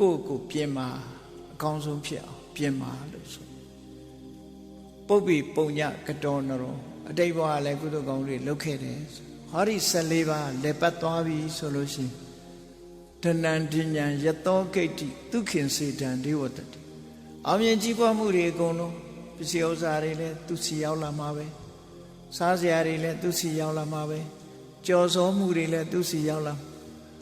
ကိုယ့်ကိုယ်ပြင်မာအကောင်းဆုံးဖြစ်အောင်ပြင်မာလို့ဆိုပုပ္ပိပုံညကတောနရောအတိတ်ဘဝလည်းကုသိုလ်ကောင်းတွေလုပ်ခဲ့တယ်ဟောဒီ14ပါးလက်ပတ်သွားပြီဆိုလို့ရှိရင်တဏ္ဍဉ္ဉံယတောဂိတ္တိဒုခင်စေတံဒေဝတတိအောင်မြင်ကြီးပွားမှုတွေအကုန်လုံးပစ္စည်းဥစ္စာတွေလည်းသူစီရောက်လာမှာပဲစားစရာတွေလည်းသူစီရောက်လာမှာပဲကြော်စောမှုတွေလည်းသူစီရောက်လာမှာ